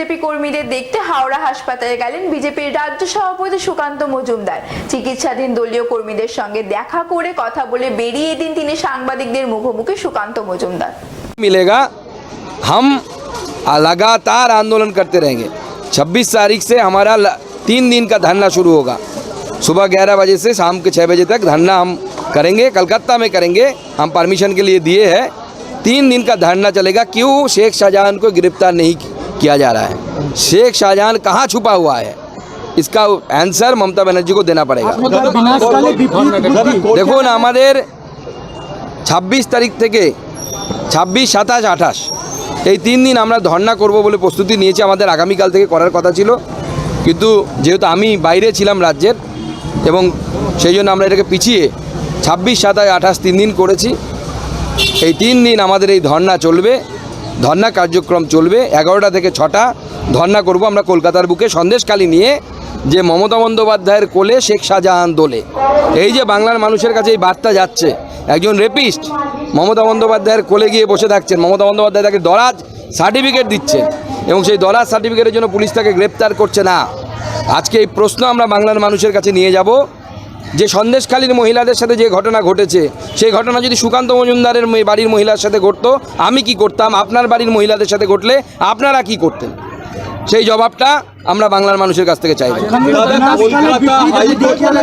BJP কর্মীদের দেখতে হাওড়া হাসপাতালে গেলেন বিজেপির রাজ্য সভাপতি সুকান্ত মজুমদার চিকিৎসাধীন দলীয় কর্মীদের সঙ্গে দেখা করে কথা বলে বেরিয়ে দিন তিনি সাংবাদিকদের মুখোমুখি সুকান্ত মজুমদার मिलेगा हम लगातार आंदोलन करते रहेंगे 26 तारीख से हमारा ल- तीन दिन का धरना शुरू होगा सुबह 11 बजे से शाम के 6 बजे तक धरना हम करेंगे कलकत्ता में करेंगे हम परमिशन के लिए दिए हैं तीन दिन का धरना चलेगा क्यों शेख शाहजहां को गिरफ्तार नहीं कि- किया जा रहा है शेख शाहजहां कहाँ छुपा हुआ है इसका आंसर ममता बनर्जी को देना पड़ेगा বিনাশকালে বিপরীত বুদ্ধি দেখুন আমাদের ছাব্বিশ তারিখ থেকে ছাব্বিশ সাতাশ আঠাশ এই তিন দিন আমরা ধর্না করব বলে প্রস্তুতি নিয়েছি আমাদের আগামীকাল থেকে করার কথা ছিল কিন্তু যেহেতু আমি বাইরে ছিলাম রাজ্যের এবং সেই জন্য আমরা এটাকে পিছিয়ে ছাব্বিশ সাতাশ আঠাশ তিন দিন করেছি এই তিন দিন আমাদের এই ধর্না চলবে ধর্না কার্যক্রম চলবে, এগারোটা থেকে ছটা। ধর্না করব আমরা কলকাতার বুকে। সন্দেশকালী নিয়ে যে মমতা বন্দ্যোপাধ্যায়ের কোলে শেখ শাহজাহান দোলে। এই যে বাংলার মানুষের কাছে এই বার্তা যাচ্ছে, একজন রেপিস্ট মমতা বন্দ্যোপাধ্যায়ের কোলে গিয়ে বসে থাকছেন। মমতা বন্দ্যোপাধ্যায় তাকে দরাজ সার্টিফিকেট দিচ্ছেন এবং সেই দরাজ সার্টিফিকেটের জন্য পুলিশ তাকে গ্রেপ্তার করছে না। আজকে এই প্রশ্ন আমরা বাংলার মানুষের কাছে নিয়ে যাব। যে সন্দেশখালীর মহিলাদের সাথে যে ঘটনা ঘটেছে সেই ঘটনা যদি সুকান্ত মজুমদারের বাড়ির মহিলার সাথে ঘটতো আমি কি করতাম? আপনার বাড়ির মহিলাদের সাথে ঘটলে আপনারা কি করতেন? সেই জবাবটা আমরা বাংলার মানুষের কাছ থেকে চাইব। খেলে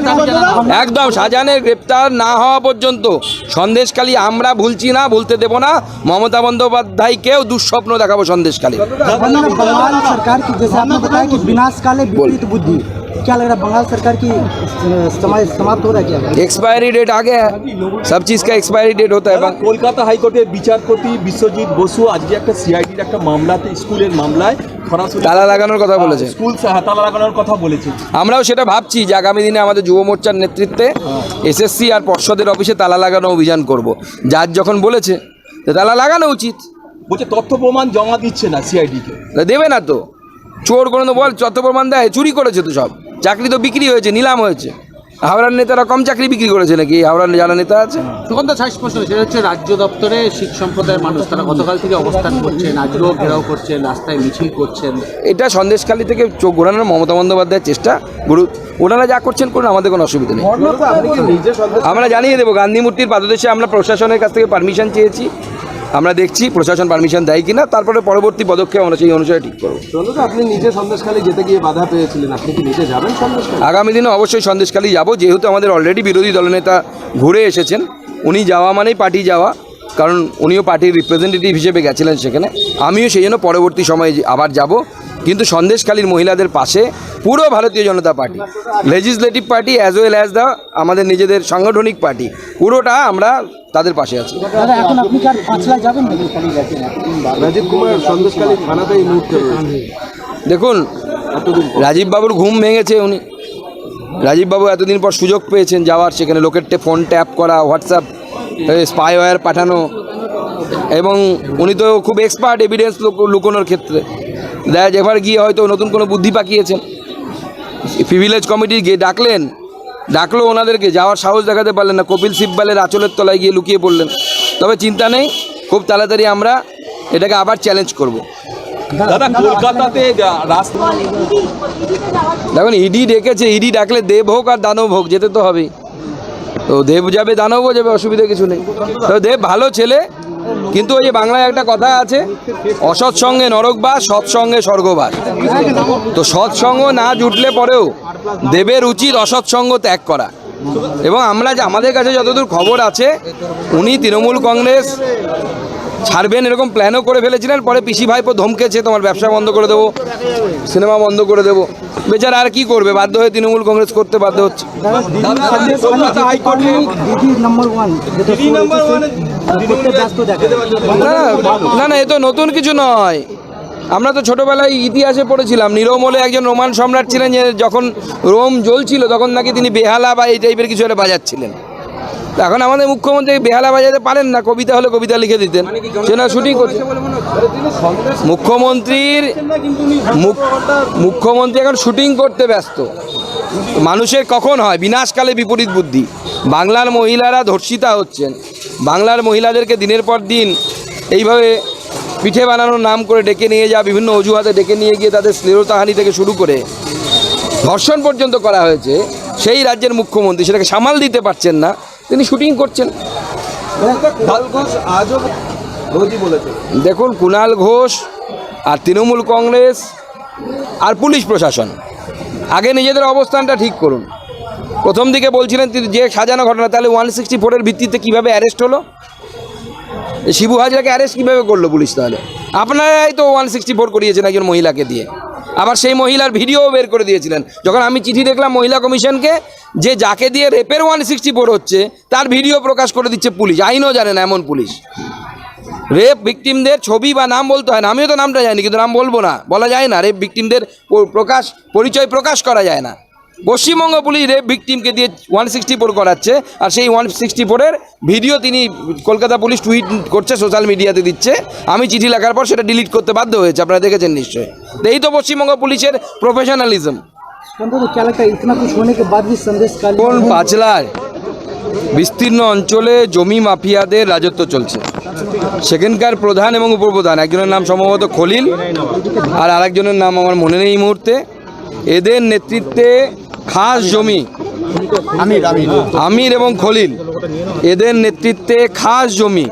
একদম শাহজাহানের গ্রেপ্তার না হওয়া পর্যন্ত সন্দেশখালী আমরা ভুলছি না ভুলতে দেব না। মমতা বন্দ্যোপাধ্যায়কেও দুঃস্বপ্ন দেখাবো সন্দেশখালী वरना बंगाल सरकार की जैसे आपने बताया कि विनाशकाले विपरीत बुद्धि क्या लग रहा है बंगाल सरकार की अ, समय समाप्त हो रहा है क्या एक्सपायरी डेट आ गया है सब चीज़ का एक्सपायरी डेट होता है কলকাতা হাইকোর্টের বিচারপতি বিশ্বজিৎ বসু আজকে একটা সিআইডির একটা মামলাতে স্কুলের মামলায় সরাসরি তালা লাগানোর কথা বলেছে স্কুল হ্যাঁ, তালা লাগানোর কথা বলেছে আমরাও সেটা ভাবছি যে আগামী দিনে আমাদের যুব মোর্চার নেতৃত্বে এসএসসি আর পর্ষদের অফিসে তালা লাগানো অভিযান করব যার যখন বলেছে তো তালা লাগানো উচিত বলছে তথ্য প্রমাণ জমা দিচ্ছে না সিআইডিকে তা দেবে না তো চোর কোনো তো বল চত্ব প্রমাণ দেয় চুরি করেছে তো সব চাকরি তো বিক্রি হয়েছে নিলাম হয়েছে। হাওড়ার নেতারা কম চাকরি বিক্রি করেছে নাকি? হাওড়ার যারা নেতা আছে। সুগন্ধ ছাই স্পষ্ট সেটা হচ্ছে রাজ্য দপ্তরে শিখ সম্প্রদায়ের মানুষ তারা গতকাল থেকে অবস্থান করছেন আজকেও ঘেরাও করছেন রাস্তায় মিছিল করছেন। এটা সন্দেশখালী থেকে চোখ ঘোরানোর মমতা বন্দ্যোপাধ্যায়ের চেষ্টা। গুরু ওনারা যা করছেন করুন আমাদের কোনো অসুবিধা নেই। আমরা জানিয়ে দেবো গান্ধী মূর্তির পাদদেশে আমরা প্রশাসনের কাছ থেকে পারমিশন চেয়েছি। আমরা দেখছি প্রশাসন পারমিশন দেয় কিনা তারপরে পরবর্তী পদক্ষেপ আমরা সেই অনুসারে ঠিক করব। আপনি নিজে সন্দেশখালী যেতে গিয়ে বাধা পেয়েছিলেন আপনি কি নিজে যাবেন সন্দেশখালী? আগামী দিনে অবশ্যই সন্দেশখালী যাব যেহেতু আমাদের অলরেডি বিরোধী দলনেতা ঘুরে এসেছেন উনি যাওয়া মানেই পার্টি যাওয়া কারণ উনিও পার্টির রিপ্রেজেন্টেটিভ হিসেবে গেছিলেন সেখানে। আমিও সেই জন্য পরবর্তী সময়ে আবার যাব কিন্তু সন্দেশখালীর মহিলাদের পাশে পুরো Bharatiya Janata party. Legislative party as well as the আমাদের নিজেদের সাংগঠনিক পার্টি পুরোটা আমরা তাদের পাশে আছি। দেখুন রাজীব বাবুর ঘুম ভেঙেছে উনি। রাজীববাবু এতদিন পর সুযোগ পেয়েছেন যাওয়ার সেখানে লোকের টে- ফোন ট্যাপ করা হোয়াটসঅ্যাপ স্পাইওয়্যার পাঠানো। এবং উনি তো খুব এক্সপার্ট এভিডেন্স লুকোনোর ক্ষেত্রে। দেখা যায় এবার গিয়ে হয়তো নতুন কোনো বুদ্ধি পাকিয়েছেন। প্রিভিলেজ কমিটি গিয়ে ডাকলেন ডাকলো ওনাদেরকে যাওয়ার সাহস দেখাতে পারলেন না কপিল সিব্বালের আঁচলের তলায় গিয়ে লুকিয়ে পড়লেন। তবে চিন্তা নেই খুব তাড়াতাড়ি আমরা এটাকে আবার চ্যালেঞ্জ করব। দাদা কলকাতাতে যা- রাস্তা দেখুন ইডি ডেকেছে ইডি ডাকলে দেব হোক আর দানব হোক যেতে তো হবেই। তো দেব যাবে দানবও যাবে অসুবিধা কিছু নেই। তো দেব ভালো ছেলে কিন্তু ওই যে বাংলায় একটা কথা আছে অসৎ সঙ্গে নরকবাস সৎসঙ্গে স্বর্গবাস তো সৎসঙ্গ না জুটলে পরেও দেবের উচিত অসৎসঙ্গ ত্যাগ করা। এবং আমরা যে আমাদের কাছে যতদূর খবর আছে উনি তৃণমূল কংগ্রেস ছাড়বেন এরকম প্ল্যানও করে ফেলেছিলেন পরে পিসি ভাইপো ধমকেছে তোমার ব্যবসা বন্ধ করে দেবো সিনেমা বন্ধ করে দেবো। বেচারা আর কি করবে? বাধ্য হয়ে তৃণমূল কংগ্রেস করতে বাধ্য হচ্ছে। না না এ তো নতুন কিছু নয়। আমরা তো ছোটবেলায় ইতিহাসে পড়েছিলাম নিরমলে একজন রোমান সম্রাট ছিলেন যে যখন রোম জ্বলছিল তখন নাকি তিনি বেহালা বা এই টাইপের কিছু একটা বাজাচ্ছিলেন। এখন আমাদের মুখ্যমন্ত্রী বেহালা বাজাতে পারেন না কবিতা হলে কবিতা লিখে দিতেন। সে না শুটিং করছে মুখ্যমন্ত্রীর মুখ্যমন্ত্রী এখন শুটিং করতে ব্যস্ত। মানুষের কখন হয়? বিনাশকালে বিপরীত বুদ্ধি। বাংলার মহিলারা ধর্ষিতা হচ্ছেন। বাংলার মহিলাদেরকে দিনের পর দিন এইভাবে পিঠে বানানোর নাম করে ডেকে নিয়ে যা বিভিন্ন অজুহাতে ডেকে নিয়ে গিয়ে তাদের শ্লীলতাহানি থেকে শুরু করে ধর্ষণ পর্যন্ত করা হয়েছে সেই রাজ্যের মুখ্যমন্ত্রী সেটাকে সামাল দিতে পারছেন না তিনি শুটিং করছেন। দেখুন কুণাল ঘোষ আর তৃণমূল কংগ্রেস আর পুলিশ প্রশাসন আগে নিজেদের অবস্থানটা ঠিক করুন। প্রথম দিকে বলছিলেন তিনি যে সাজানো ঘটনা, তাহলে ওয়ান সিক্সটি ফোরের ভিত্তিতে কীভাবে অ্যারেস্ট হলো? শিবু হাজরাকে অ্যারেস্ট কীভাবে করল পুলিশ তাহলে? আপনারাই তো ওয়ান সিক্সটি ফোর করিয়েছেন একজন মহিলাকে দিয়ে। আবার সেই মহিলার ভিডিও বের করে দিয়েছিলেন। যখন আমি চিঠি দেখলাম মহিলা কমিশনকে, যে যাকে দিয়ে রেপের ওয়ান সিক্সটি ফোর হচ্ছে, তার ভিডিও প্রকাশ করে দিচ্ছে পুলিশ। আইনও জানে না এমন পুলিশ। রেপ ভিকটিমদের ছবি বা নাম বলতে হয় না। আমিও তো নামটা জানি, কিন্তু নাম বলব না। বলা যায় না রেপ ভিকটিমদের প্রকাশ, পরিচয় প্রকাশ করা যায় না। পশ্চিমবঙ্গ পুলিশ রেপ ভিকটিমকে দিয়ে ওয়ান সিক্সটি ফোর করাচ্ছে। আর সেই ওয়ান সিক্সটি ফোরের ভিডিও তিনি কলকাতা পুলিশ টুইট করছে সোশ্যাল মিডিয়াতে দিচ্ছে। আমি চিঠি লেখার পর সেটা ডিলিট করতে বাধ্য হয়েছে, আপনারা দেখেছেন নিশ্চয়ই। এই তো পশ্চিমবঙ্গ পুলিশের প্রফেশনালিজম কোন বিস্তীর্ণ অঞ্চলে জমি মাফিয়াদের রাজত্ব চলছে? সেখানকার প্রধান এবং উপপ্রধান, একজনের নাম সম্ভবত খলিল, আর আরেকজনের নাম আমার মনে নেই এই মুহূর্তে। এদের নেতৃত্বে খাস জমি। আমির এবং খলিল। এদের নেতৃত্বে খাস জমি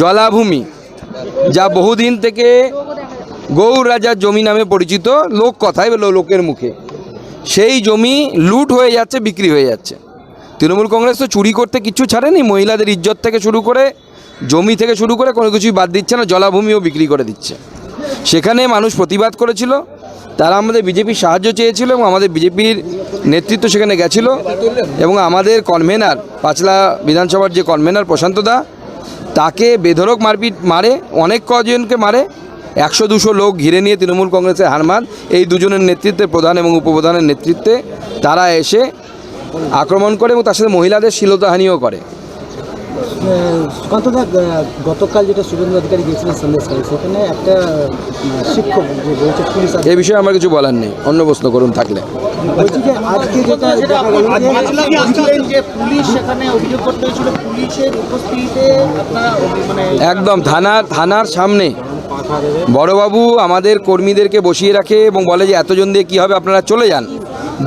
জলাভূমি যা বহুদিন থেকে গৌর রাজার জমি নামে পরিচিত। লোক কথায় বা লোকের মুখে। সেই জমি লুট হয়ে যাচ্ছে বিক্রি হয়ে যাচ্ছে। তৃণমূল কংগ্রেস তো চুরি করতে কিচ্ছু ছাড়েনি। মহিলাদের ইজ্জত থেকে শুরু করে জমি থেকে শুরু করে কোনো কিছুই বাদ দিচ্ছে না জলাভূমিও বিক্রি করে দিচ্ছে। সেখানে মানুষ প্রতিবাদ করেছিল। তারা আমাদের বিজেপির সাহায্য চেয়েছিল এবং আমাদের বিজেপির নেতৃত্ব সেখানে গেছিল এবং আমাদের কনভেনার, পাঁচলা বিধানসভার যে কনভেনার প্রশান্ত দা, তাকে বেধরক মারপিট মারে, অনেক কজনকে মারে, একশো দুশো লোক ঘিরে নিয়ে তৃণমূল কংগ্রেসের হারমান এই দুজনের নেতৃত্বে প্রধান এবং উপপ্রধানের নেতৃত্বে তারা এসে আক্রমণ করে এবং তার সাথে মহিলাদের শিলতাহানিও করে। সুকান্তদা গতকাল যেটা শুভেন্দু অধিকারী গিয়েছিলেন সন্দেশকারী সেখানে একটা শিক্ষক যে বলছে পুলিশ এই বিষয়ে আমার কিছু বলার নেই অন্য প্রশ্ন করুন থাকলে। বলছি যে আজকে যেটা মানে একদম থানার থানার সামনে। বড়বাবু আমাদের কর্মীদেরকে বসিয়ে রাখে এবং বলে যে এতজন দিয়ে কী হবে আপনারা চলে যান।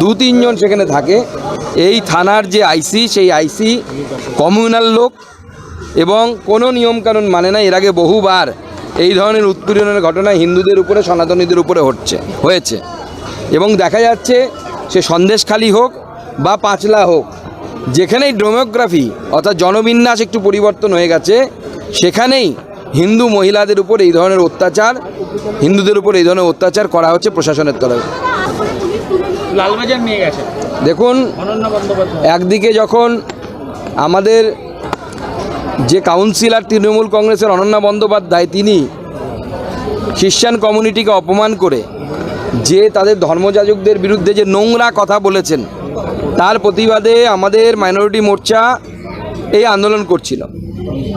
দু তিনজন সেখানে থাকে। এই থানার যে আইসি, সেই আইসি কমিউনাল লোক এবং কোনো নিয়মকানুন মানে না, এর আগে বহুবার এই ধরনের উৎপীড়নের ঘটনা হিন্দুদের উপরে, সনাতনীদের উপরে হচ্ছে, হয়েছে। এবং দেখা যাচ্ছে সে সন্দেশখালি হোক বা পাঁচলা হোক, যেখানেই ডোমোগ্রাফি অর্থাৎ জনবিন্যাস একটু পরিবর্তন হয়ে গেছে, সেখানেই হিন্দু মহিলাদের উপর এই ধরনের অত্যাচার, হিন্দুদের উপর এই ধরনের অত্যাচার করা হচ্ছে প্রশাসনের তরফে। লালবাজার নিয়ে গেছে। দেখুন একদিকে যখন আমাদের যে কাউন্সিলর তৃণমূল কংগ্রেসের অনন্যা বন্দ্যোপাধ্যায় তিনি খ্রিশ্চান কমিউনিটিকে অপমান করে যে তাদের ধর্মযাজকদের বিরুদ্ধে যে নোংরা কথা বলেছেন তার প্রতিবাদে আমাদের মাইনরিটি মোর্চা এই আন্দোলন করছিল।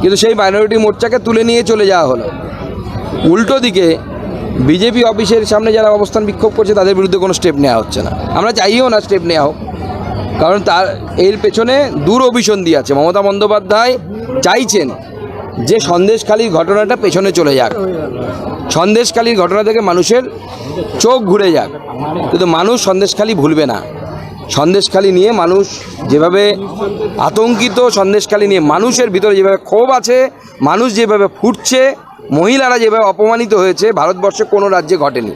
কিন্তু সেই মাইনরিটি মোর্চাকে তুলে নিয়ে চলে যাওয়া হলো। উল্টো দিকে বিজেপি অফিসের সামনে যারা অবস্থান বিক্ষোভ করছে, তাদের বিরুদ্ধে কোনো স্টেপ নেওয়া হচ্ছে না। আমরা চাইও না স্টেপ নেওয়া হোক। কারণ তার, এর পেছনে দূর অভিসন্ধি আছে। মমতা বন্দ্যোপাধ্যায় চাইছেন যে সন্দেশখালির ঘটনাটা পেছনে চলে যাক। সন্দেশখালির ঘটনা থেকে মানুষের চোখ ঘুরে যাক। কিন্তু মানুষ সন্দেশখালি ভুলবে না। সন্দেশখালি নিয়ে মানুষ যেভাবে আতঙ্কিত, সন্দেশখালি নিয়ে মানুষের ভিতরে যেভাবে ক্ষোভ আছে, মানুষ যেভাবে ফুটছে মহিলারা যেভাবে অপমানিত হয়েছে ভারতবর্ষে কোনো রাজ্যে ঘটেনি।